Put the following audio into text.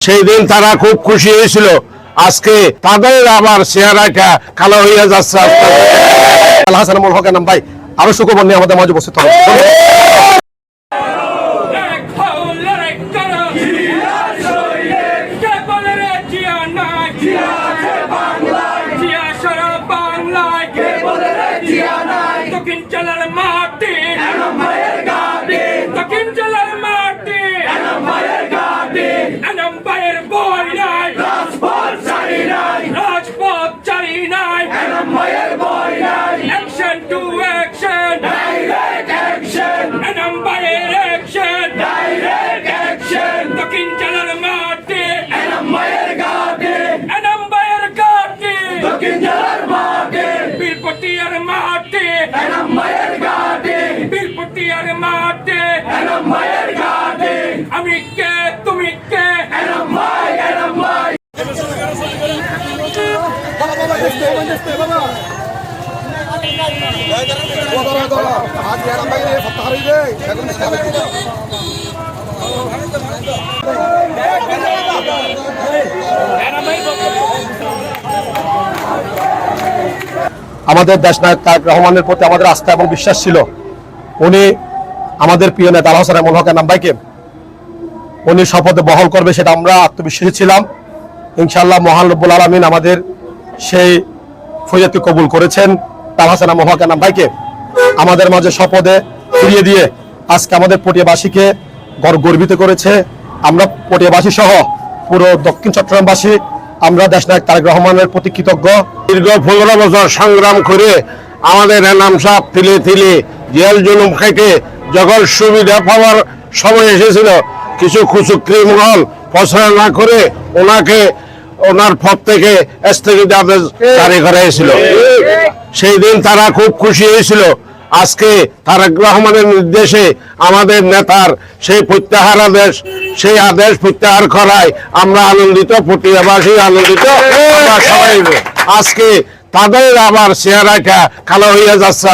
সেই দিন তারা খুব খুশি হয়েছিল। আজকে তাদের আবার চেহারাটা কালো হইয়া যাচ্ছে। আল্লাহ হকের নাম, ভাই, আরও নিয়ে আমাদের মাঝে উপস্থিত এক বীরপটিয়ার মাটি এনম আমি কে তুমি কে? এনম ভাই এনম ভাই আমাদের দেশ নায়ক তারেক রহমানের প্রতি আমাদের আস্থা এবং বিশ্বাস ছিল। উনি আমাদের প্রিয় নেতা আল্লাহ হাসান আমল হকের নাম ভাইকে উনি শপথে বহল করবে সেটা আমরা আত্মবিশ্বাসী ছিলাম। ইনশাল্লাহ মহান রব্বুল আলমিন আমাদের সেই ফৈয়াতি কবুল করেছেন তাল হাসান আমল হকের নাম ভাইকে আমাদের মাঝে শপথে ফিরিয়ে দিয়ে আজকে আমাদের পটিয়াবাসীকে গর- গর্বিত করেছে। আমরা পটিয়াবাসী সহ পুরো দক্ষিণ চট্টগ্রামবাসী আমরা দেশনায়ক তারেক রহমানের প্রতি কৃতজ্ঞ। দীর্ঘ পনেরো বছর সংগ্রাম করে আমাদের এনাম সাহ তিলে তিলে জেল জুলুম খাইতে যখন সুবিধা পাওয়ার সময় এসেছিল কিছু খুচুক্রি মহল পছন্দ না করে ওনাকে ওনার পদ থেকে স্থগিত আদেশ জারি করা হয়েছিল। সেই দিন তারা খুব খুশি হয়েছিল। আজকে তারেক রহমানের নির্দেশে আমাদের নেতার সেই প্রত্যাহার আদেশ, সেই আদেশ প্রত্যাহার করায় আমরা আনন্দিত পটিয়াবাসী আনন্দিত আজকে তাদের আবার চেহারাটা কালো হইয়া যাচ্ছে।